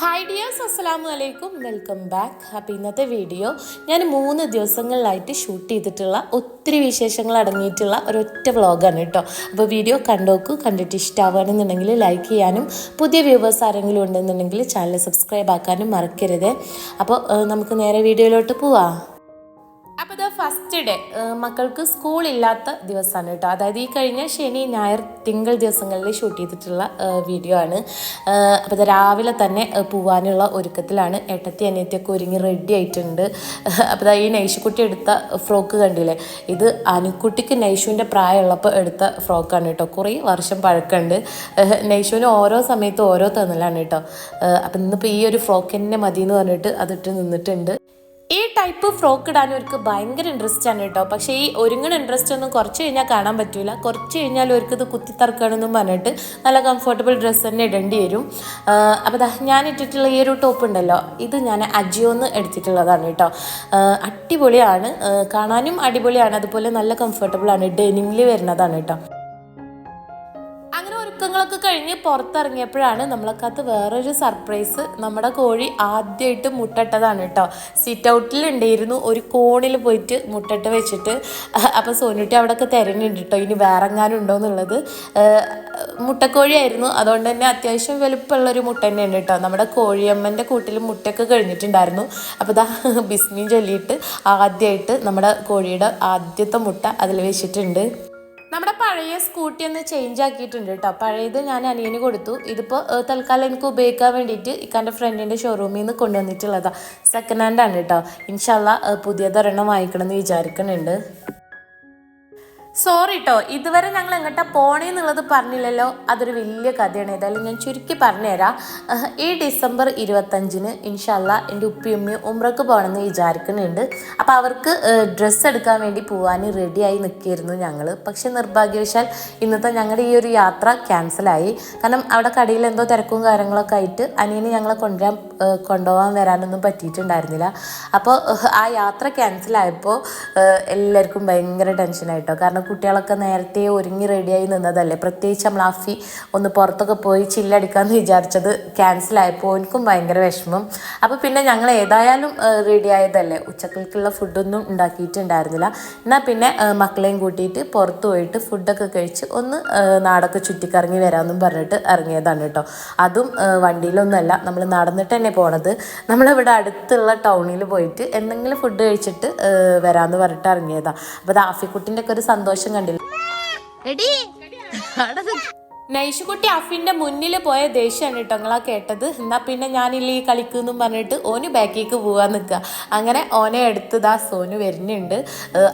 Hi dears അസ്സലാമു അലൈക്കും welcome back അപ്പോൾ ഇന്നത്തെ വീഡിയോ ഞാൻ മൂന്ന് ദിവസങ്ങളിലായിട്ട് ഷൂട്ട് ചെയ്തിട്ടുള്ള ഒത്തിരി വിശേഷങ്ങൾ അടങ്ങിയിട്ടുള്ള ഒരൊറ്റ വ്ളോഗാണ് കേട്ടോ. അപ്പോൾ വീഡിയോ കണ്ടോക്കൂ. കണ്ടിട്ട് ഇഷ്ടമാവുകയാണെന്നുണ്ടെങ്കിൽ ലൈക്ക് ചെയ്യാനും പുതിയ വ്യൂവേഴ്സ് ആരെങ്കിലും ഉണ്ടെന്നുണ്ടെങ്കിൽ ചാനൽ സബ്സ്ക്രൈബ് ആക്കാനും മറക്കരുത്. അപ്പോൾ നമുക്ക് നേരെ വീഡിയോയിലോട്ട് പോവാം. ഫസ്റ്റ് ഡേ മക്കൾക്ക് സ്കൂൾ ഇല്ലാത്ത ദിവസമാണ് കേട്ടോ. അതായത് ഈ കഴിഞ്ഞ ശനി ഞായർ തിങ്കൾ ദിവസങ്ങളിൽ ഷൂട്ട് ചെയ്തിട്ടുള്ള വീഡിയോ ആണ്. അപ്പോൾ രാവിലെ തന്നെ പോവാനുള്ള ഒരുക്കത്തിലാണ്. ഏട്ടത്തി അനിയത്തിയൊക്കെ ഒരുങ്ങി റെഡി ആയിട്ടുണ്ട്. അപ്പോൾ ഈ നൈഷുക്കുട്ടി എടുത്ത ഫ്രോക്ക് കണ്ടില്ലേ? ഇത് അനുക്കുട്ടിക്ക് നൈഷുവിന്റെ പ്രായമുള്ളപ്പോൾ എടുത്ത ഫ്രോക്കാണ് കേട്ടോ. കുറേ വർഷം പഴക്കമുണ്ട്. നൈഷുവിന് ഓരോ സമയത്തും ഓരോ തന്നലാണ് കേട്ടോ. അപ്പം ഇന്നിപ്പോൾ ഈ ഒരു ഫ്രോക്ക് തന്നെ മതി എന്ന് പറഞ്ഞിട്ട് അതിട്ട് നിന്നിട്ടുണ്ട്. ഈ ടൈപ്പ് ഫ്രോക്ക് ഇടാൻ അവർക്ക് ഭയങ്കര ഇൻട്രസ്റ്റ് ആണ് കേട്ടോ. പക്ഷേ ഈ ഒരുങ്ങണ ഇൻട്രസ്റ്റ് ഒന്നും കുറച്ച് കഴിഞ്ഞാൽ കാണാൻ പറ്റൂല. കുറച്ച് കഴിഞ്ഞാൽ അവർക്ക് ഇത് കുത്തിത്തറക്കണമെന്നും പറഞ്ഞിട്ട് നല്ല കംഫർട്ടബിൾ ഡ്രസ്സ് തന്നെ ഇടേണ്ടി വരും. അപ്പോൾ ഞാൻ ഇട്ടിട്ടുള്ള ഈ ഒരു ടോപ്പ് ഉണ്ടല്ലോ. ഇത് ഞാൻ അജിയോന്ന് എടുത്തിട്ടുള്ളതാണ് കേട്ടോ. അടിപൊളിയാണ്. കാണാനും അടിപൊളിയാണ്. അതുപോലെ നല്ല കംഫർട്ടബിൾ ആണ്. ഡെനിമിൽ വരുന്നതാണ് കേട്ടോ. ഒരുക്കങ്ങളൊക്കെ കഴിഞ്ഞ് പുറത്തിറങ്ങിയപ്പോഴാണ് നമ്മളെക്കകത്ത് വേറൊരു സർപ്രൈസ് നമ്മുടെ കോഴി ആദ്യമായിട്ട് മുട്ടട്ടതാണ് കേട്ടോ. സിറ്റ് ഔട്ടിൽ ഉണ്ടായിരുന്നു. ഒരു കോണിൽ പോയിട്ട് മുട്ടട്ട് വെച്ചിട്ട്. അപ്പോൾ സോനുട്ടി അവിടെയൊക്കെ തിരഞ്ഞിട്ടുണ്ട് കേട്ടോ. ഇനി വേറെങ്ങാനുണ്ടോ എന്നുള്ളത്. മുട്ടക്കോഴിയായിരുന്നു അതുകൊണ്ട് തന്നെ അത്യാവശ്യം വലുപ്പമുള്ളൊരു മുട്ട തന്നെയാണ് കേട്ടോ. നമ്മുടെ കോഴിയമ്മന്റെ കൂട്ടിൽ മുട്ടയൊക്കെ കഴിഞ്ഞിട്ടുണ്ടായിരുന്നു. അപ്പോൾ ഇതാ ബിസ്മീൻ ചൊല്ലിയിട്ട് ആദ്യമായിട്ട് നമ്മുടെ കോഴിയുടെ ആദ്യത്തെ മുട്ട അതിൽ വെച്ചിട്ടുണ്ട്. നമ്മുടെ പഴയ സ്കൂട്ടി ഒന്ന് ചേഞ്ച് ആക്കിയിട്ടുണ്ട് കേട്ടോ പഴയത് ഞാൻ അനിയന് കൊടുത്തു. ഇതിപ്പോൾ തൽക്കാലം എനിക്ക് ഉപയോഗിക്കാൻ വേണ്ടിയിട്ട് ഇക്കാന്റെ ഫ്രണ്ടിന്റെ ഷോറൂമിൽ നിന്ന് കൊണ്ടുവന്നിട്ടുള്ളതാണ് സെക്കൻഡ് ഹാൻഡ് ആണ് കേട്ടോ ഇൻഷല്ല പുതിയതൊരെണ്ണം വാങ്ങിക്കണം എന്ന് വിചാരിക്കുന്നുണ്ട് സോറി കേട്ടോ ഇതുവരെ ഞങ്ങൾ എങ്ങോട്ടാ പോണേന്നുള്ളത് പറഞ്ഞില്ലല്ലോ. അതൊരു വലിയ കഥയാണ്. ഏതായാലും ഞാൻ ചുരുക്കി പറഞ്ഞുതരാം. ഈ ഡിസംബർ ഇരുപത്തഞ്ചിന് ഇൻഷല്ല എന്റെ ഉപ്പയും ഉമ്മയും ഉമ്രക്ക് പോകണമെന്ന് വിചാരിക്കുന്നുണ്ട്. അപ്പോൾ അവർക്ക് ഡ്രസ്സ് എടുക്കാൻ വേണ്ടി പോകാൻ റെഡിയായി നിൽക്കുകയായിരുന്നു ഞങ്ങൾ പക്ഷെ നിർഭാഗ്യവശാൽ ഇന്നത്തെ ഞങ്ങളുടെ ഈ ഒരു യാത്ര ക്യാൻസലായി കാരണം അവിടെ കടയിൽ എന്തോ തിരക്കും കാര്യങ്ങളൊക്കെ ആയിട്ട് അനിയന് ഞങ്ങളെ കൊണ്ടുവരാൻ കൊണ്ടുപോകാൻ വരാനൊന്നും പറ്റിയിട്ടുണ്ടായിരുന്നില്ല. അപ്പോൾ ആ യാത്ര ക്യാൻസലായപ്പോൾ എല്ലാവർക്കും ഭയങ്കര ടെൻഷനായിട്ടോ കാരണം കുട്ടികളൊക്കെ നേരത്തെ ഒരുങ്ങി റെഡിയായി നിന്നതല്ലേ? പ്രത്യേകിച്ച് നമ്മൾ ആഫി ഒന്ന് പുറത്തൊക്കെ പോയി ചില്ലടിക്കാമെന്ന് വിചാരിച്ചത് ക്യാൻസലായപ്പോൾ എനിക്കും ഭയങ്കര വിഷമം. അപ്പോൾ പിന്നെ ഞങ്ങൾ ഏതായാലും റെഡി ആയതല്ലേ? ഉച്ചക്കൽക്കുള്ള ഫുഡൊന്നും ഉണ്ടാക്കിയിട്ടുണ്ടായിരുന്നില്ല. എന്നാൽ പിന്നെ മക്കളെയും കൂട്ടിയിട്ട് പുറത്ത് പോയിട്ട് ഫുഡൊക്കെ കഴിച്ച് ഒന്ന് നാടൊക്കെ ചുറ്റിക്കറങ്ങി വരാമെന്നും പറഞ്ഞിട്ട് ഇറങ്ങിയതാണ് കേട്ടോ. അതും വണ്ടിയിലൊന്നുമല്ല. നമ്മൾ നടന്നിട്ട് തന്നെ പോണത്. നമ്മളിവിടെ അടുത്തുള്ള ടൗണിൽ പോയിട്ട് എന്തെങ്കിലും ഫുഡ് കഴിച്ചിട്ട് വരാമെന്ന് പറഞ്ഞിട്ട് ഇറങ്ങിയതാണ് അപ്പോൾ അത് ആഫിക്കുട്ടിന്റെ ഒക്കെ ഒരു സന്തോഷം കണ്ടില്ല. എടി നൈഷുകുട്ടി അഫിന്റെ മുന്നിൽ പോയ ദേഷ്യമാണ് കേട്ടോ നിങ്ങളാ കേട്ടത്. എന്നാ പിന്നെ ഞാനില്ല ഈ കളിക്കുന്നും പറഞ്ഞിട്ട് ഓന് ബാക്കിലേക്ക് പോകാൻ നിൽക്കുക അങ്ങനെ ഓനെ എടുത്തതാ സോനു വരുന്നുണ്ട്.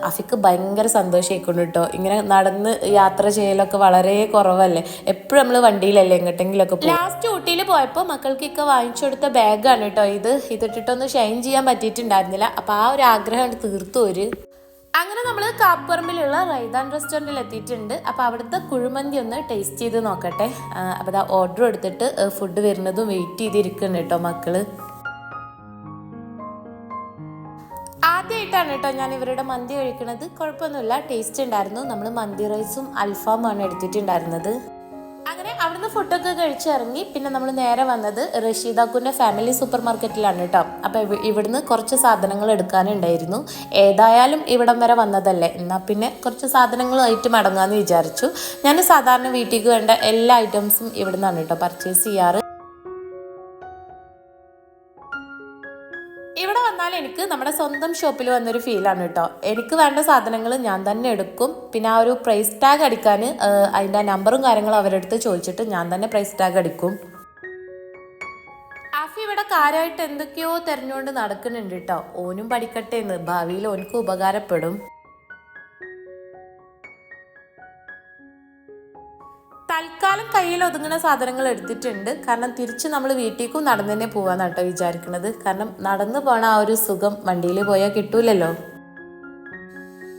അഫിക്ക് ഭയങ്കര സന്തോഷമായിക്കൊണ്ട് കേട്ടോ. ഇങ്ങനെ നടന്ന് യാത്ര ചെയ്യലൊക്കെ വളരെ കുറവല്ലേ? എപ്പോഴും നമ്മൾ വണ്ടിയിലല്ലേ എങ്ങോട്ടെങ്കിലൊക്കെ ലാസ്റ്റ് ഊട്ടിയിൽ പോയപ്പോൾ മക്കൾക്കൊക്കെ വാങ്ങിച്ചു കൊടുത്ത ബാഗാണ് കേട്ടോ ഇത്. ഇതിട്ടിട്ടൊന്ന് ഷൈൻ ചെയ്യാൻ പറ്റിയിട്ടുണ്ടായിരുന്നില്ല. അപ്പോൾ ആ ഒരു ആഗ്രഹം തീർത്തു ഒരു അങ്ങനെ നമ്മൾ കാപ്പറമ്പിലുള്ള റൈദാൻ റെസ്റ്റോറന്റിൽ എത്തിയിട്ടുണ്ട്. അപ്പോൾ അവിടുത്തെ കുഴിമന്തി ഒന്ന് ടേസ്റ്റ് ചെയ്ത് നോക്കട്ടെ. അപ്പോൾ ആ ഓർഡർ എടുത്തിട്ട് ഫുഡ് വരുന്നതും വെയിറ്റ് ചെയ്തിരിക്കുന്നുണ്ട് കേട്ടോ മക്കൾ. ആദ്യമായിട്ടാണ് കേട്ടോ ഞാൻ ഇവരുടെ മന്തി കഴിക്കുന്നത്. കുഴപ്പമൊന്നുമില്ല ടേസ്റ്റ് ഉണ്ടായിരുന്നു. നമ്മൾ മന്തി റൈസും അൽഫാമാണ് എടുത്തിട്ടുണ്ടായിരുന്നത്. അങ്ങനെ അവിടുന്ന് ഫുഡൊക്കെ കഴിച്ചിറങ്ങി. പിന്നെ നമ്മൾ നേരെ വന്നത് റഷീദാക്കുന്റെ ഫാമിലി സൂപ്പർ മാർക്കറ്റിലാണ് കേട്ടോ അപ്പോൾ ഇവ- ഇവിടുന്ന് കുറച്ച് സാധനങ്ങൾ എടുക്കാനുണ്ടായിരുന്നു. ഏതായാലും ഇവിടം വരെ വന്നതല്ലേ. എന്നാൽ പിന്നെ കുറച്ച് സാധനങ്ങളുമായിട്ട് മടങ്ങാമെന്ന് വിചാരിച്ചു. ഞാൻ സാധാരണ വീട്ടിലേക്ക് വേണ്ട എല്ലാ ഐറ്റംസും ഇവിടുന്നാണ് കേട്ടോ പർച്ചേസ് ചെയ്യാറ്. എനിക്ക് നമ്മുടെ സ്വന്തം ഷോപ്പിൽ വന്നൊരു ഫീലാണ് കേട്ടോ. എനിക്ക് വേണ്ട സാധനങ്ങൾ ഞാൻ തന്നെ എടുക്കും. പിന്നെ ആ ഒരു പ്രൈസ് ടാഗ് അടിക്കാൻ അതിന്റെ നമ്പറും കാര്യങ്ങളും അവരെടുത്ത് ചോദിച്ചിട്ട് ഞാൻ തന്നെ പ്രൈസ് ടാഗ് അടിക്കും. ആഫി ഇവിടെ കാര്യമായിട്ട് എന്തൊക്കെയോ തിരഞ്ഞുകൊണ്ട് നടക്കുന്നുണ്ട് കേട്ടോ. ഓനും പഠിക്കട്ടെ എന്ന്. ഭാവിയിൽ ഓനക്ക് ഉപകാരപ്പെടും. ഒതുങ്ങുന്ന സാധനങ്ങൾ എടുത്തിട്ടുണ്ട്. കാരണം തിരിച്ച് നമ്മൾ വീട്ടിലേക്കും നടന്നു തന്നെ പോവാന്നാണ് കേട്ടോ വിചാരിക്കുന്നത് കാരണം നടന്നു പോണ ആ ഒരു സുഖം വണ്ടിയിൽ പോയാൽ കിട്ടൂലല്ലോ.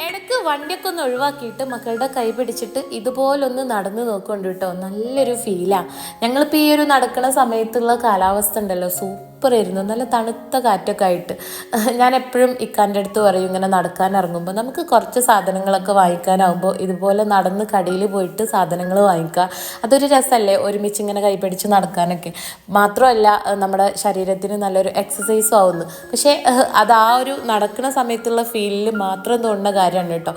ഇടയ്ക്ക് വണ്ടിയൊക്കെ ഒന്ന് ഒഴിവാക്കിയിട്ട് മക്കളുടെ കൈ പിടിച്ചിട്ട് ഇതുപോലൊന്ന് നടന്നു നോക്കുന്നുണ്ട് കേട്ടോ നല്ലൊരു ഫീലാണ് ഞങ്ങളിപ്പോൾ ഈ ഒരു നടക്കുന്ന സമയത്തുള്ള കാലാവസ്ഥ ഉണ്ടല്ലോ. സൂപ്പർ സൂപ്പറായിരുന്നു നല്ല തണുത്ത കാറ്റൊക്കെ ആയിട്ട്. ഞാൻ എപ്പോഴും ഇക്കാന്റെ അടുത്ത് പറയും ഇങ്ങനെ നടക്കാൻ ഇറങ്ങുമ്പോൾ നമുക്ക് കുറച്ച് സാധനങ്ങളൊക്കെ വാങ്ങിക്കാനാവുമ്പോൾ ഇതുപോലെ നടന്ന് കടയിൽ പോയിട്ട് സാധനങ്ങൾ വാങ്ങിക്കുക അതൊരു രസമല്ലേ ഒരുമിച്ച് ഇങ്ങനെ കൈപിടിച്ച് നടക്കാനൊക്കെ. മാത്രമല്ല നമ്മുടെ ശരീരത്തിന് നല്ലൊരു എക്സസൈസും ആവുന്നു. പക്ഷേ അത് ആ ഒരു നടക്കുന്ന സമയത്തുള്ള ഫീലിൽ മാത്രം തോന്നുന്ന കാര്യമാണ് കേട്ടോ.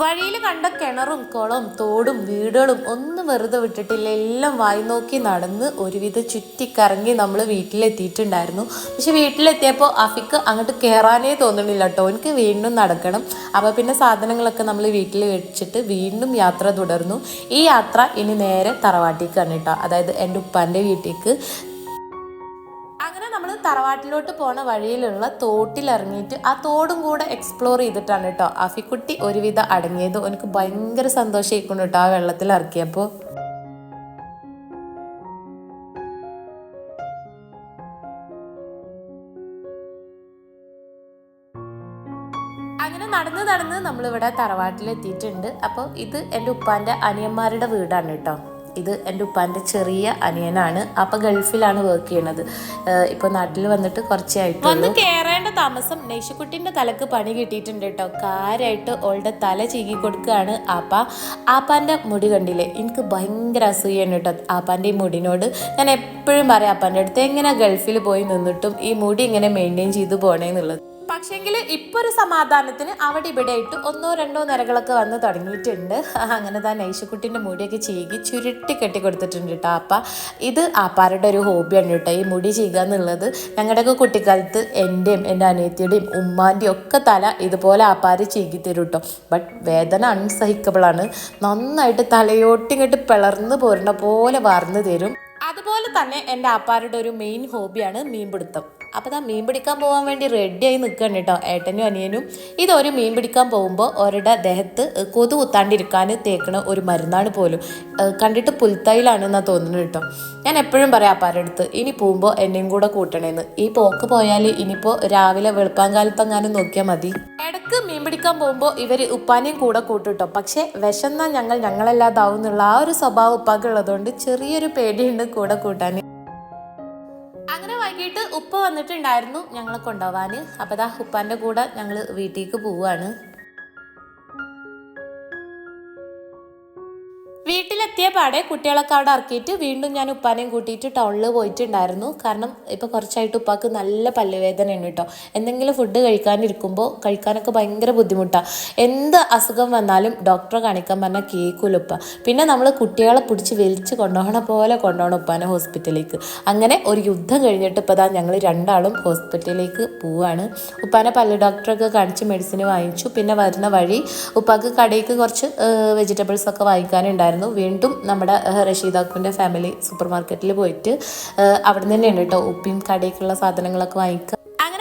വഴിയിൽ കണ്ട കിണറും കുളവും തോടും വീടുകളും ഒന്നും വെറുതെ വിട്ടിട്ടില്ല. എല്ലാം വായി നോക്കി നടന്ന് ഒരുവിധം ചുറ്റിക്കറങ്ങി നമ്മൾ വീട്ടിലെത്തിയിട്ടുണ്ടായിരുന്നു. പക്ഷെ വീട്ടിലെത്തിയപ്പോൾ അഫിക്ക് അങ്ങോട്ട് കയറാനേ തോന്നുന്നില്ല കേട്ടോ. എനിക്ക് വീണ്ടും നടക്കണം. അപ്പോൾ പിന്നെ സാധനങ്ങളൊക്കെ നമ്മൾ വീട്ടിൽ വെച്ചിട്ട് വീണ്ടും യാത്ര തുടർന്നു. ഈ യാത്ര ഇനി നേരെ തറവാട്ടിക്കാണ് കേട്ടോ. അതായത് എന്റെ ഉപ്പാന്റെ വീട്ടിലേക്ക് തറവാട്ടിലോട്ട് പോണ വഴിയിലുള്ള തോട്ടിലിറങ്ങിയിട്ട് ആ തോടും കൂടെ എക്സ്പ്ലോർ ചെയ്തിട്ടാണ് കേട്ടോ അഫിക്കുട്ടി ഒരുവിധം അടങ്ങിയത്. എനിക്ക് ഭയങ്കര സന്തോഷമായിക്കൊണ്ട് കേട്ടോ ആ വെള്ളത്തിൽ ഇറക്കിയപ്പോൾ അങ്ങനെ നടന്ന് നടന്ന് നമ്മളിവിടെ തറവാട്ടിലെത്തിയിട്ടുണ്ട്. അപ്പോൾ ഇത് എന്റെ ഉപ്പാന്റെ അനിയന്മാരുടെ വീടാണ് കേട്ടോ ഇത് എന്റെ ഉപ്പാന്റെ ചെറിയ അനിയനാണ്. അപ്പം ഗൾഫിലാണ് വർക്ക് ചെയ്യണത്. ഇപ്പോൾ നാട്ടിൽ വന്നിട്ട് കുറച്ചായിട്ട് വന്ന് കയറേണ്ട താമസം നെയ്ശുക്കുട്ടിന്റെ തലക്ക് പണി കിട്ടിയിട്ടുണ്ട് കേട്ടോ. കാര്യമായിട്ട് ഓളുടെ തല ചീകി കൊടുക്കുകയാണ് ആപ്പ. ആപ്പാന്റെ മുടി കണ്ടില്ലേ? എനിക്ക് ഭയങ്കര അസൂയാണ് കേട്ടോ ആപ്പാന്റെ ഈ മുടിനോട്. ഞാൻ എപ്പോഴും പറയാം ആപ്പാന്റെ അടുത്ത് എങ്ങനെ ഗൾഫിൽ പോയി നിന്നിട്ടും ഈ മുടി ഇങ്ങനെ മെയിന്റെയിൻ ചെയ്തു പോണേന്നുള്ളത്. പക്ഷെങ്കിൽ ഇപ്പോൾ ഒരു സമാധാനത്തിന് അവിടെ ഇവിടെ ആയിട്ട് ഒന്നോ രണ്ടോ നിരകളൊക്കെ വന്ന് തുടങ്ങിയിട്ടുണ്ട്. അങ്ങനെ താൻ ഐശുക്കുട്ടിന്റെ മുടിയൊക്കെ ചീകി ചുരുട്ടി കെട്ടി കൊടുത്തിട്ടുണ്ട് കേട്ടോ അപ്പം. ഇത് ആപ്പാരുടെ ഒരു ഹോബിയാണ് കേട്ടോ ഈ മുടി ചെയ്യുക എന്നുള്ളത്. ഞങ്ങളുടെയൊക്കെ കുട്ടിക്കാലത്ത് എന്റെയും എന്റെ അനിയത്തിയുടെയും ഉമ്മാന്റെയും ഒക്കെ തല ഇതുപോലെ ആപ്പാര് ചീകി തരും കേട്ടോ. ബട്ട് വേദന അൺസഹിക്കബിളാണ് നന്നായിട്ട് തലയോട്ടിങ്ങോട്ട് പിളർന്ന് പോരുന്ന പോലെ വാർന്നു തരും. അതുപോലെ തന്നെ എന്റെ ആപ്പാരുടെ ഒരു മെയിൻ ഹോബിയാണ് മീൻപിടുത്തം. അപ്പോൾ ആ മീൻ പിടിക്കാൻ പോകാൻ വേണ്ടി റെഡിയായി നിൽക്കുകയാണ് കേട്ടോ ഏട്ടനും അനിയനും. ഇതൊരു മീൻ പിടിക്കാൻ പോകുമ്പോൾ അവരുടെ ദേഹത്ത് കൊതു കുത്താണ്ടിരിക്കാൻ തേക്കണ ഒരു മരുന്നാണ് പോലും. കണ്ടിട്ട് പുൽത്തൈലാണെന്നാണ് തോന്നുന്നത് കേട്ടോ ഞാൻ എപ്പോഴും പറയാം അപ്പാരുടെ അടുത്ത് ഇനി പോകുമ്പോൾ എന്നെയും കൂടെ കൂട്ടണേന്ന്. ഈ പോക്ക് പോയാൽ ഇനിയിപ്പോൾ രാവിലെ വെളുപ്പാങ്കാലത്തെങ്ങാനും നോക്കിയാൽ മതി. ഇടയ്ക്ക് മീൻ പിടിക്കാൻ പോകുമ്പോൾ ഇവർ ഉപ്പാനെയും കൂടെ കൂട്ടിട്ടോ പക്ഷേ വിശന്നാൽ ഞങ്ങൾ ഞങ്ങളല്ലാതാവും എന്നുള്ള ആ ഒരു സ്വഭാവം ഉപ്പാക്കുള്ളതുകൊണ്ട് ചെറിയൊരു പേടിയുണ്ട് കൂടെ കൂട്ടാൻ ഉപ്പ വന്നിട്ടുണ്ടായിരുന്നു ഞങ്ങളെ കൊണ്ടുപോവാൻ. അപ്പോൾ ദാ ഉപ്പാന്റെ കൂടെ ഞങ്ങൾ വീട്ടിലേക്ക് പോവാണ്. വീട്ടിലെത്തിയ പാടെ കുട്ടികളൊക്കെ അവിടെ ഇറക്കിയിട്ട് വീണ്ടും ഞാൻ ഉപ്പാനെയും കൂട്ടിയിട്ട് ടൗണിൽ പോയിട്ടുണ്ടായിരുന്നു. കാരണം ഇപ്പോൾ കുറച്ചായിട്ട് ഉപ്പാക്ക് നല്ല പല്ലുവേദനയാണ് കേട്ടോ. എന്തെങ്കിലും ഫുഡ് കഴിക്കാനിരിക്കുമ്പോൾ കഴിക്കാനൊക്കെ ഭയങ്കര ബുദ്ധിമുട്ടാണ് എന്ത് അസുഖം വന്നാലും ഡോക്ടറെ കാണിക്കാൻ പറഞ്ഞാൽ കേൾക്കൂല ഉപ്പ. പിന്നെ നമ്മൾ കുട്ടികളെ പിടിച്ച് വലിച്ച് കൊണ്ടുപോകണ പോലെ കൊണ്ടുപോകണം ഉപ്പാനെ ഹോസ്പിറ്റലിലേക്ക് അങ്ങനെ ഒരു യുദ്ധം കഴിഞ്ഞിട്ട് ഇപ്പോൾ ദാ ഞങ്ങൾ രണ്ടാളും ഹോസ്പിറ്റലിലേക്ക് പോവാണ്. ഉപ്പാനെ പല്ല് ഡോക്ടറൊക്കെ കാണിച്ച് മെഡിസിൻ വാങ്ങിച്ചു. പിന്നെ വരുന്ന വഴി ഉപ്പാക്ക് കടയിലേക്ക് കുറച്ച് വെജിറ്റബിൾസ് ഒക്കെ വാങ്ങിക്കാനുണ്ടായിരുന്നു വീണ്ടും നമ്മുടെ റഷീദാക്കുവിന്റെ ഫാമിലി സൂപ്പർ മാർക്കറ്റിൽ പോയിട്ട് അവിടെ നിന്ന് തന്നെയാണ് കേട്ടോ ഉപ്പിയും കടയൊക്കെയുള്ള സാധനങ്ങളൊക്കെ വാങ്ങിക്കുക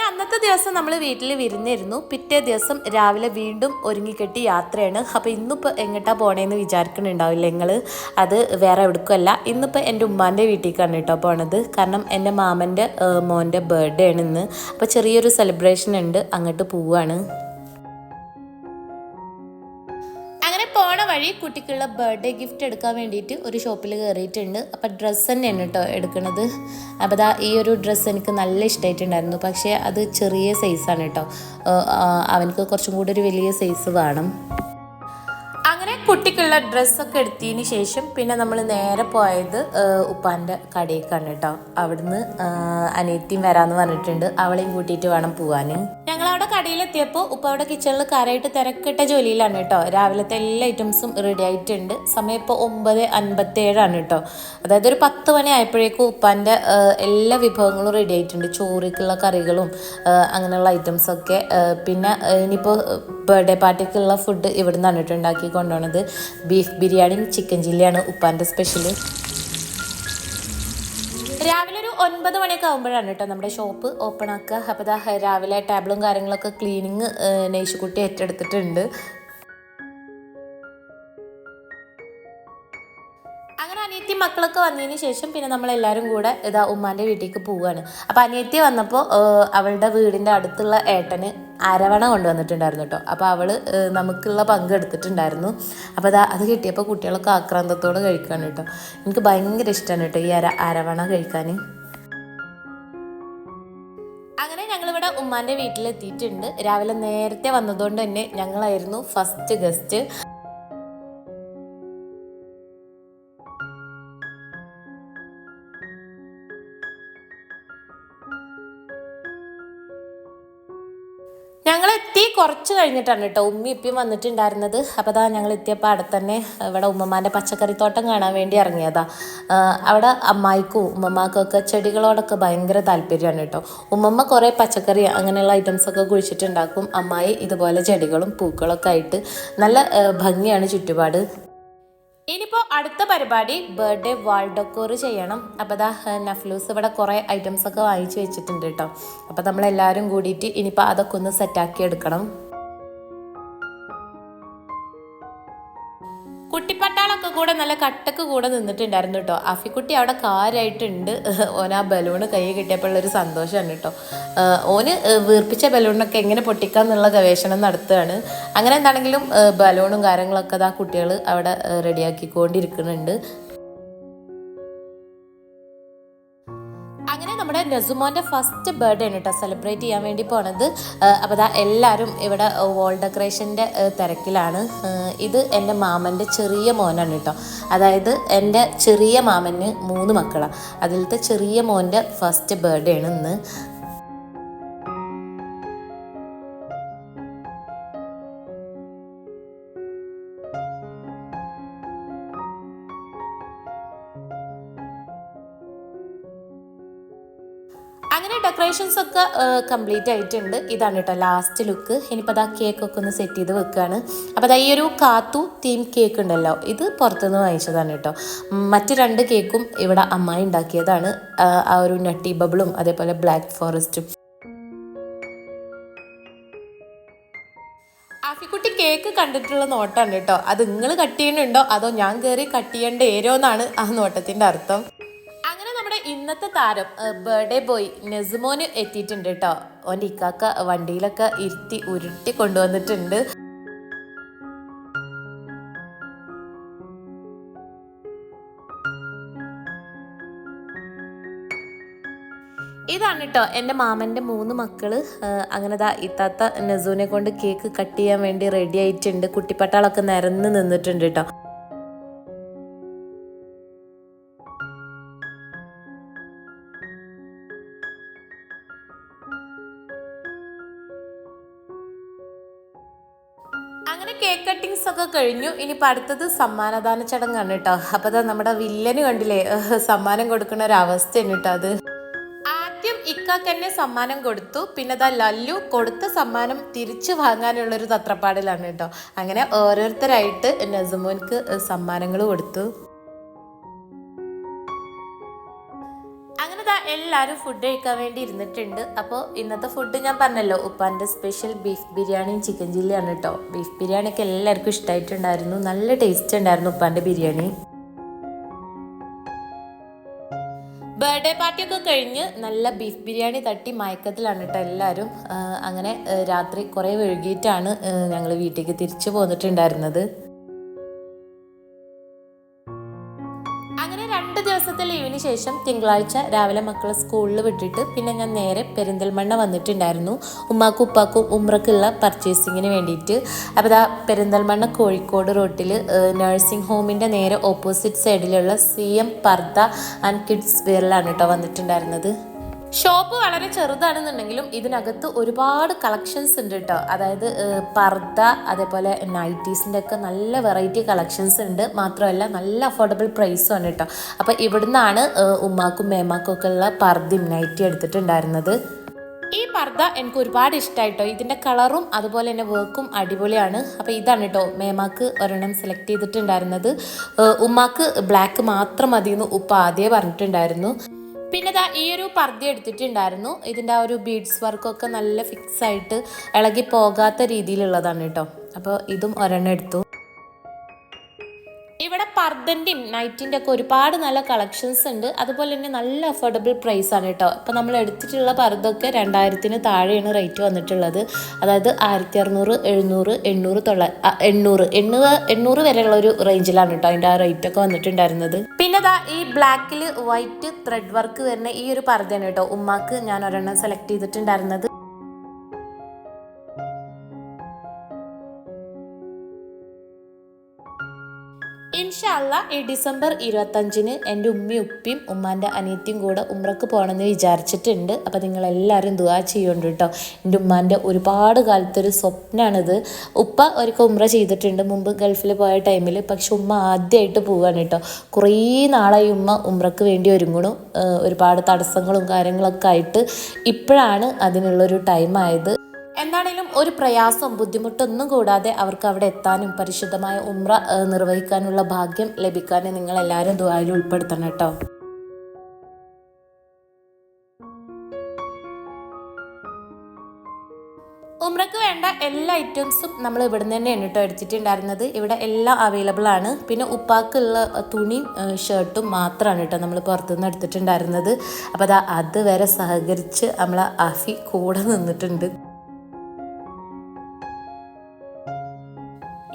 അന്നത്തെ ദിവസം നമ്മൾ വീട്ടിൽ വിരുന്നിരുന്നു. പിറ്റേ ദിവസം രാവിലെ വീണ്ടും ഒരുങ്ങിക്കെട്ടി യാത്രയാണ്. അപ്പോൾ ഇന്നിപ്പോൾ എങ്ങോട്ടാ പോണേന്ന് വിചാരിക്കുന്നുണ്ടാവില്ല നിങ്ങൾ? അത് വേറെ എവിടേക്കുമല്ല. ഇന്നിപ്പോൾ എന്റെ ഉമ്മാന്റെ വീട്ടിലേക്കാണ് കേട്ടോ പോണത്. കാരണം എന്റെ മാമന്റെ മോന്റെ ബർത്ത്ഡേ ആണ് ഇന്ന്. അപ്പോൾ ചെറിയൊരു സെലിബ്രേഷൻ ഉണ്ട്. അങ്ങോട്ട് പോവാണ്. വഴി കുട്ടിക്കുള്ള ബർത്ത്ഡേ ഗിഫ്റ്റ് എടുക്കാൻ വേണ്ടിയിട്ട് ഒരു ഷോപ്പിൽ കയറിയിട്ടുണ്ട് അപ്പം ഡ്രസ്സ് തന്നെയാണ് കേട്ടോ എടുക്കുന്നത് അപ്പോൾ ദാ ഈ ഒരു ഡ്രസ്സ് എനിക്ക് നല്ല ഇഷ്ടമായിട്ടുണ്ടായിരുന്നു പക്ഷേ അത് ചെറിയ സൈസാണ് കേട്ടോ അവനക്ക് കുറച്ചും കൂടി ഒരു വലിയ സൈസ് വേണം. കുട്ടിക്കുള്ള ഡ്രസ്സൊക്കെ എടുത്തതിന് ശേഷം പിന്നെ നമ്മൾ നേരെ പോയത് ഉപ്പാന്റെ കടയിലേക്കാണ് കേട്ടോ. അവിടുന്ന് അനിയത്തിയും വരാമെന്ന് പറഞ്ഞിട്ടുണ്ട്. അവളെയും കൂട്ടിയിട്ട് വേണം പോകാൻ ഞങ്ങൾ അവിടെ കടയിലെത്തിയപ്പോൾ ഉപ്പ അവിടെ കിച്ചണിൽ കരയിട്ട് തിരക്കിട്ട ജോലിയിലാണ് കേട്ടോ. രാവിലത്തെ എല്ലാ ഐറ്റംസും റെഡി ആയിട്ടുണ്ട്. സമയം ഇപ്പോൾ ഒമ്പത് അൻപത്തേഴാണ് കേട്ടോ. അതായത് ഒരു പത്ത് മണി ആയപ്പോഴേക്കും ഉപ്പാന്റെ എല്ലാ വിഭവങ്ങളും റെഡി ആയിട്ടുണ്ട്. ചോറിക്കുള്ള കറികളും അങ്ങനെയുള്ള ഐറ്റംസൊക്കെ പിന്നെ ഇനിയിപ്പോൾ ബർത്ത്ഡേ പാർട്ടിക്കുള്ള ഫുഡ് ഇവിടെ നിന്നാണ് കേട്ടോ ഉണ്ടാക്കി കൊണ്ടുപോണത്. ബീഫ് ബിരിയാണിയും ചിക്കൻ ചില്ലിയാണ് ഉപ്പാന്റെ സ്പെഷ്യൽ രാവിലെ ഒരു ഒൻപത് മണിയൊക്കെ ആകുമ്പോഴാണ് കേട്ടോ നമ്മുടെ ഷോപ്പ് ഓപ്പൺ ആക്കുക. അപ്പോൾ രാവിലെ ടേബിളും കാര്യങ്ങളൊക്കെ ക്ലീനിങ് നെയ്ഷുകുട്ടി ഏറ്റെടുത്തിട്ടുണ്ട്. അനിയത്തി വന്നതിന് ശേഷം പിന്നെ നമ്മളെല്ലാവരും കൂടെ ഇതാ ഉമ്മാന്റെ വീട്ടിലേക്ക് പോവുകയാണ്. അപ്പോൾ അനിയത്തി വന്നപ്പോൾ അവളുടെ വീടിന്റെ അടുത്തുള്ള ഏട്ടന് അരവണ കൊണ്ടുവന്നിട്ടുണ്ടായിരുന്നു കേട്ടോ. അപ്പോൾ അവൾ നമുക്കുള്ള പങ്ക് എടുത്തിട്ടുണ്ടായിരുന്നു. അപ്പോൾ അതാ അത് കിട്ടിയപ്പോൾ കുട്ടികളൊക്കെ ആക്രാന്തത്തോടെ കഴിക്കുകയാണ് കേട്ടോ. എനിക്ക് ഭയങ്കര ഇഷ്ടമാണ് കേട്ടോ ഈ അര അരവണ കഴിക്കാൻ അങ്ങനെ ഞങ്ങളിവിടെ ഉമ്മാന്റെ വീട്ടിലെത്തിയിട്ടുണ്ട്. രാവിലെ നേരത്തെ വന്നതുകൊണ്ട് തന്നെ ഞങ്ങളായിരുന്നു ഫസ്റ്റ് ഗസ്റ്റ് ഞങ്ങൾ എത്തി കുറച്ച് കഴിഞ്ഞിട്ടാണ് കേട്ടോ ഉമ്മി ഇപ്പിയും വന്നിട്ടുണ്ടായിരുന്നത്. അപ്പോൾ അതാ ഞങ്ങൾ എത്തിയപ്പോൾ അവിടെ തന്നെ ഇവിടെ ഉമ്മമാന്റെ പച്ചക്കറിത്തോട്ടം കാണാൻ വേണ്ടി ഇറങ്ങിയതാ. അവിടെ അമ്മായിക്കും ഉമ്മമാക്കും ഒക്കെ ചെടികളോടൊക്കെ ഭയങ്കര താല്പര്യമാണ് കേട്ടോ ഉമ്മമ്മ കുറേ പച്ചക്കറി അങ്ങനെയുള്ള ഐറ്റംസൊക്കെ കുഴിച്ചിട്ടുണ്ടാക്കും. അമ്മായി ഇതുപോലെ ചെടികളും പൂക്കളൊക്കെ ആയിട്ട് നല്ല ഭംഗിയാണ് ചുറ്റുപാട്. ഇനിയിപ്പോൾ അടുത്ത പരിപാടി ബർത്ത്ഡേ വാൾ ഡെക്കോർ ചെയ്യണം. അപ്പോൾ ദാ നഫ്ലൂസ് ഇവിടെ കുറേ ഐറ്റംസ് ഒക്കെ വാങ്ങിച്ചു വെച്ചിട്ടുണ്ട് കേട്ടോ അപ്പോൾ നമ്മളെല്ലാവരും കൂടിയിട്ട് ഇനിയിപ്പോൾ അതൊക്കെ ഒന്ന് സെറ്റാക്കി എടുക്കണം. കുട്ടിപ്പട്ടാളൊക്കെ കൂടെ നല്ല കട്ടക്ക് കൂടെ നിന്നിട്ടുണ്ടായിരുന്നു കേട്ടോ അഫിക്കുട്ടി അവിടെ കാര്യമായിട്ടുണ്ട് ഓൻ ആ ബലൂണ് കൈ കിട്ടിയപ്പോഴുള്ളൊരു സന്തോഷമാണ് കേട്ടോ ഓന് വീർപ്പിച്ച ബലൂണൊക്കെ എങ്ങനെ പൊട്ടിക്കാന്നുള്ള ഗവേഷണം നടത്തുകയാണ്. അങ്ങനെ എന്താണെങ്കിലും ബലൂണും കാര്യങ്ങളൊക്കെ ആ കുട്ടികൾ അവിടെ റെഡിയാക്കിക്കൊണ്ടിരിക്കുന്നുണ്ട്. നസുമോന്റെ ഫസ്റ്റ് ബർത്ത്ഡേ ആണ് കേട്ടോ സെലിബ്രേറ്റ് ചെയ്യാൻ വേണ്ടി പോണത്. അപ്പോൾ ദാ എല്ലാവരും ഇവിടെ വോൾ ഡെക്കറേഷന്റെ തിരക്കിലാണ്. ഇത് എന്റെ മാമന്റെ ചെറിയ മോനാണ് കേട്ടോ അതായത് എന്റെ ചെറിയ മാമന് മൂന്ന് മക്കളാണ് അതിലത്തെ ചെറിയ മോന്റെ ഫസ്റ്റ് ബർത്ത്ഡേ ആണ് ഇന്ന്. ഡെക്കറേഷൻസ് ഒക്കെ കംപ്ലീറ്റ് ആയിട്ടുണ്ട്. ഇതാണ് കേട്ടോ ലാസ്റ്റ് ലുക്ക് ഇനിയിപ്പോൾ അതാ കേക്കൊക്കെ ഒന്ന് സെറ്റ് ചെയ്ത് വെക്കുകയാണ് അപ്പോൾ അതാ ഈ ഒരു കാത്തു തീം കേക്ക് ഉണ്ടല്ലോ ഇത് പുറത്തുനിന്ന് വാങ്ങിച്ചതാണ് കേട്ടോ മറ്റ് രണ്ട് കേക്കും ഇവിടെ അമ്മായി ഉണ്ടാക്കിയതാണ്. ആ, ഒരു നട്ടി ബബിളും അതേപോലെ ബ്ലാക്ക് ഫോറസ്റ്റും ആഫിക്കുട്ടി കേക്ക് കണ്ടിട്ടുള്ള നോട്ടാണ് കേട്ടോ അത് നിങ്ങൾ കട്ട് ചെയ്യണുണ്ടോ അതോ ഞാൻ കയറി കട്ട് ചെയ്യേണ്ട ഏരോ എന്നാണ് ആ നോട്ടത്തിന്റെ അർത്ഥം. ഇന്നത്തെ താരം ബർത്ത്ഡേ ബോയ് നെസുമോന് എത്തിയിട്ടുണ്ട് കേട്ടോ ഓന്റെ ഇക്കാക്ക വണ്ടിയിലൊക്കെ ഇരുത്തി ഉരുട്ടി കൊണ്ടുവന്നിട്ടുണ്ട്. ഇതാണ് കേട്ടോ എന്റെ മാമന്റെ മൂന്ന് മക്കൾ. അങ്ങനെ ദാ ഇത്താത്ത നസൂനെ കൊണ്ട് കേക്ക് കട്ട് ചെയ്യാൻ വേണ്ടി റെഡി ആയിട്ടുണ്ട്. കുട്ടിപ്പട്ടാളൊക്കെ നിരന്ന് നിന്നിട്ടുണ്ട് കേട്ടോ കഴിഞ്ഞു. ഇനിയിപ്പോൾ അടുത്തത് സമ്മാനദാന ചടങ്ങാണ് കേട്ടോ. അപ്പോൾ അതാ നമ്മുടെ വില്ലന് കണ്ടില്ലേ? സമ്മാനം കൊടുക്കുന്ന ഒരു അവസ്ഥയാണ് കേട്ടോ അത്. ആദ്യം ഇക്കാക്ക് തന്നെ സമ്മാനം കൊടുത്തു. പിന്നെ ദാ ലല്ലു കൊടുത്ത സമ്മാനം തിരിച്ചു വാങ്ങാനുള്ളൊരു തത്രപ്പാടിലാണ് കേട്ടോ. അങ്ങനെ ഓരോരുത്തരായിട്ട് നസുമോൻക്ക് സമ്മാനങ്ങൾ കൊടുത്തു. എല്ലാവരും ഫുഡ് കഴിക്കാൻ വേണ്ടി ഇരുന്നിട്ടുണ്ട്. അപ്പോൾ ഇന്നത്തെ ഫുഡ് ഞാൻ പറഞ്ഞല്ലോ ഉപ്പാന്റെ സ്പെഷ്യൽ ബീഫ് ബിരിയാണിയും ചിക്കൻ ചില്ലിയാണ് കേട്ടോ ബീഫ് ബിരിയാണിയൊക്കെ എല്ലാവർക്കും ഇഷ്ടമായിട്ടുണ്ടായിരുന്നു നല്ല ടേസ്റ്റ് ഉണ്ടായിരുന്നു ഉപ്പാന്റെ ബിരിയാണി. ബർത്ത്ഡേ പാർട്ടിയൊക്കെ കഴിഞ്ഞ് നല്ല ബീഫ് ബിരിയാണി തട്ടി മയക്കത്തിലാണ് കേട്ടോ എല്ലാവരും അങ്ങനെ രാത്രി കുറേ വൈകിട്ടാണ് ഞങ്ങൾ വീട്ടിലേക്ക് തിരിച്ചു പോന്നിട്ടുണ്ടായിരുന്നത്. ലീവിന് ശേഷം തിങ്കളാഴ്ച രാവിലെ മക്കളെ സ്കൂളിൽ വിട്ടിട്ട് പിന്നെ ഞാൻ നേരെ പെരിന്തൽമണ്ണ വന്നിട്ടുണ്ടായിരുന്നു. ഉമ്മാക്കും ഉപ്പാക്കും ഉമ്രക്കുള്ള പർച്ചേസിങ്ങിന് വേണ്ടിയിട്ട്. അപ്പോൾ ഇതാ പെരിന്തൽമണ്ണ കോഴിക്കോട് റോട്ടിൽ നഴ്സിംഗ് ഹോമിന്റെ നേരെ ഓപ്പോസിറ്റ് സൈഡിലുള്ള C M purdah and kids വെയറിലാണ് കേട്ടോ വന്നിട്ടുണ്ടായിരുന്നത്. ഷോപ്പ് വളരെ ചെറുതാണെന്നുണ്ടെങ്കിലും ഇതിനകത്ത് ഒരുപാട് കളക്ഷൻസ് ഉണ്ട് കേട്ടോ അതായത് പർദ്ദ അതേപോലെ നൈറ്റീസിന്റെ ഒക്കെ നല്ല വെറൈറ്റി കളക്ഷൻസ് ഉണ്ട്. മാത്രമല്ല നല്ല അഫോർഡബിൾ പ്രൈസും ആണ് കേട്ടോ അപ്പോൾ ഇവിടുന്നാണ് ഉമ്മാക്കും മേമാക്കും ഒക്കെ ഉള്ള പർദ്ദയും നൈറ്റി എടുത്തിട്ടുണ്ടായിരുന്നത്. ഈ പർദ്ദ എനിക്ക് ഒരുപാട് ഇഷ്ടമായിട്ടോ ഇതിന്റെ കളറും അതുപോലെ തന്നെ വർക്കും അടിപൊളിയാണ്. അപ്പോൾ ഇതാണ് കേട്ടോ മേമാക്ക് ഒരെണ്ണം സെലക്ട് ചെയ്തിട്ടുണ്ടായിരുന്നത്. ഉമ്മാക്ക് ബ്ലാക്ക് മാത്രം മതിയെന്ന് ഉപ്പ ആദ്യമേ പറഞ്ഞിട്ടുണ്ടായിരുന്നു. പിന്നെ ഇതാ ഈ ഒരു പർദ്ദ എടുത്തിട്ടുണ്ടായിരുന്നു. ഇതിന്റെ ആ ഒരു ബീഡ്സ് വർക്കൊക്കെ നല്ല ഫിക്സ് ആയിട്ട് ഇളകി പോകാത്ത രീതിയിലുള്ളതാണ് കേട്ടോ. അപ്പോൾ ഇതും ഒരെണ്ണം എടുത്തു. ഇവിടെ പർദ്ദന്റെയും നൈറ്റിന്റെ ഒക്കെ ഒരുപാട് നല്ല കളക്ഷൻസ് ഉണ്ട്. അതുപോലെ തന്നെ നല്ല അഫോർഡബിൾ ആണ് കേട്ടോ. ഇപ്പോൾ നമ്മൾ എടുത്തിട്ടുള്ള പർദ്ദൊക്കെ രണ്ടായിരത്തിന് താഴെയാണ് റേറ്റ് വന്നിട്ടുള്ളത്. അതായത് ആയിരത്തി അറുന്നൂറ് എഴുന്നൂറ് എണ്ണൂറ് തൊള്ള എണ്ണൂറ്. എണ്ണൂറ് എണ്ണൂറ് വരെയുള്ള ഒരു റേഞ്ചിലാണ് കേട്ടോ അതിന്റെ ആ റേറ്റ് ഒക്കെ വന്നിട്ടുണ്ടായിരുന്നത്. പിന്നെ ദാ ഈ ബ്ലാക്കിൽ വൈറ്റ് ത്രെഡ് വർക്ക് വരുന്ന ഈ ഒരു പർദ്ദയാണ് കേട്ടോ. ഉമ്മാക്ക് ഞാൻ ഒരെണ്ണം സെലക്ട് ചെയ്തിട്ടുണ്ടായിരുന്നത്. ഇൻഷല്ല ഈ ഡിസംബർ ഇരുപത്തഞ്ചിന് എന്റെ ഉമ്മയും ഉപ്പിയും ഉമ്മാന്റെ അനിയത്തിയും കൂടെ ഉമ്രക്ക് പോകണമെന്ന് വിചാരിച്ചിട്ടുണ്ട്. അപ്പോൾ നിങ്ങളെല്ലാവരും ദുവാ ചെയ്യുന്നുണ്ട് കേട്ടോ എന്റെ ഉമ്മാന്റെ ഒരുപാട് കാലത്തൊരു സ്വപ്നമാണിത് ഉപ്പ ഒരിക്കൽ ഉമ്ര ചെയ്തിട്ടുണ്ട് മുമ്പ് ഗൾഫിൽ പോയ ടൈമിൽ. പക്ഷെ ഉമ്മ ആദ്യമായിട്ട് പോവുകയാണ് കേട്ടോ കുറേ നാളായി ഉമ്മ ഉമ്രക്ക് വേണ്ടി ഒരുങ്ങണു ഒരുപാട് തടസ്സങ്ങളും കാര്യങ്ങളൊക്കെ ആയിട്ട് ഇപ്പോഴാണ് അതിനുള്ളൊരു ടൈമായത് ഒരു പ്രയാസം ബുദ്ധിമുട്ടൊന്നും കൂടാതെ അവർക്ക് അവിടെ എത്താനും പരിശുദ്ധമായ ഉമ്ര നിർവഹിക്കാനുള്ള ഭാഗ്യം ലഭിക്കാനും നിങ്ങൾ എല്ലാവരും ദുബായിൽ ഉൾപ്പെടുത്തണം കേട്ടോ. ഉമ്രക്ക് വേണ്ട എല്ലാ ഐറ്റംസും നമ്മൾ ഇവിടെ നിന്ന് തന്നെയാണ് കേട്ടോ അടിച്ചിട്ടുണ്ടായിരുന്നത് ഇവിടെ എല്ലാം അവൈലബിൾ ആണ്. പിന്നെ ഉപ്പാക്കുള്ള തുണിയും ഷർട്ടും മാത്രമാണ് കേട്ടോ നമ്മൾ പുറത്തുനിന്ന് എടുത്തിട്ടുണ്ടായിരുന്നത്. അപ്പോൾ അത് അതുവരെ സഹകരിച്ച് നമ്മൾ അഫി കൂടെ നിന്നിട്ടുണ്ട്.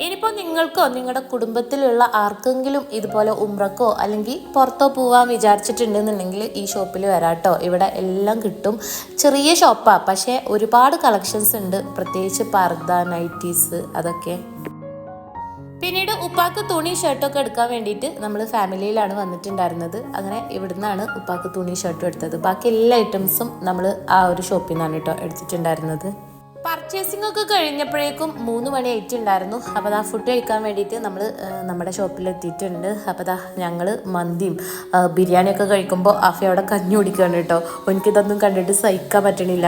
ഇനിയിപ്പോൾ നിങ്ങൾക്കോ നിങ്ങളുടെ കുടുംബത്തിലുള്ള ആർക്കെങ്കിലും ഇതുപോലെ ഉമ്രക്കോ അല്ലെങ്കിൽ പുറത്തോ പോവാൻ വിചാരിച്ചിട്ടുണ്ടെന്നുണ്ടെങ്കിൽ ഈ ഷോപ്പിൽ വരാട്ടോ. ഇവിടെ എല്ലാം കിട്ടും. ചെറിയ ഷോപ്പാണ് പക്ഷേ ഒരുപാട് കളക്ഷൻസ് ഉണ്ട്. പ്രത്യേകിച്ച് പർദ്ദ നൈറ്റീസ് അതൊക്കെ. പിന്നീട് ഉപ്പാക്ക് തുണി ഷർട്ടൊക്കെ എടുക്കാൻ വേണ്ടിയിട്ട് നമ്മൾ ഫാമിലിയിലാണ് വന്നിട്ടുണ്ടായിരുന്നത്. അങ്ങനെ ഇവിടുന്നാണ് ഉപ്പാക്ക് തുണി ഷർട്ടും എടുത്തത്. ബാക്കി എല്ലാ ഐറ്റംസും നമ്മൾ ആ ഒരു ഷോപ്പിൽ നിന്നാണ് കേട്ടോ എടുത്തിട്ടുണ്ടായിരുന്നത്. പർച്ചേസിംഗ് ഒക്കെ കഴിഞ്ഞപ്പോഴേക്കും മൂന്ന് മണി ആയിട്ടുണ്ടായിരുന്നു. അപ്പോൾ ആ ഫുഡ് കഴിക്കാൻ വേണ്ടിയിട്ട് നമ്മൾ നമ്മുടെ ഷോപ്പിൽ എത്തിയിട്ടുണ്ട്. അപ്പോൾ ദാ ഞങ്ങൾ മന്തിയും ബിരിയാണിയൊക്കെ കഴിക്കുമ്പോൾ അഫയോടെ കഞ്ഞി കുടിക്കുകയാണ് കേട്ടോ. എനിക്കിതൊന്നും കണ്ടിട്ട് സഹിക്കാൻ പറ്റണില്ല.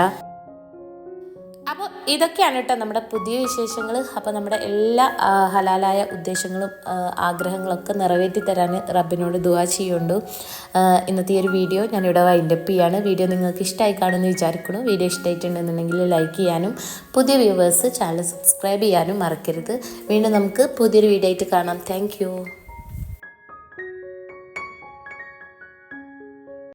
ഇതൊക്കെയാണ് കേട്ടോ നമ്മുടെ പുതിയ വിശേഷങ്ങൾ അപ്പോൾ നമ്മുടെ എല്ലാ ഹലാലായ ഉദ്ദേശങ്ങളും ആഗ്രഹങ്ങളൊക്കെ നിറവേറ്റി തരാൻ റബ്ബിനോട് ദുവാ ചെയ്യുന്നുണ്ട്. ഇന്നത്തെ ഈ ഒരു വീഡിയോ ഞാനിവിടെ വൈൻഡപ്പ് ചെയ്യാണ്. വീഡിയോ നിങ്ങൾക്ക് ഇഷ്ടമായി കാണുമെന്ന് വിചാരിക്കുന്നു. വീഡിയോ ഇഷ്ടമായിട്ടുണ്ടെന്നുണ്ടെങ്കിൽ ലൈക്ക് ചെയ്യാനും പുതിയ വ്യൂവേഴ്സ് ചാനൽ സബ്സ്ക്രൈബ് ചെയ്യാനും മറക്കരുത്. വീണ്ടും നമുക്ക് പുതിയൊരു വീഡിയോ ആയിട്ട് കാണാം. താങ്ക്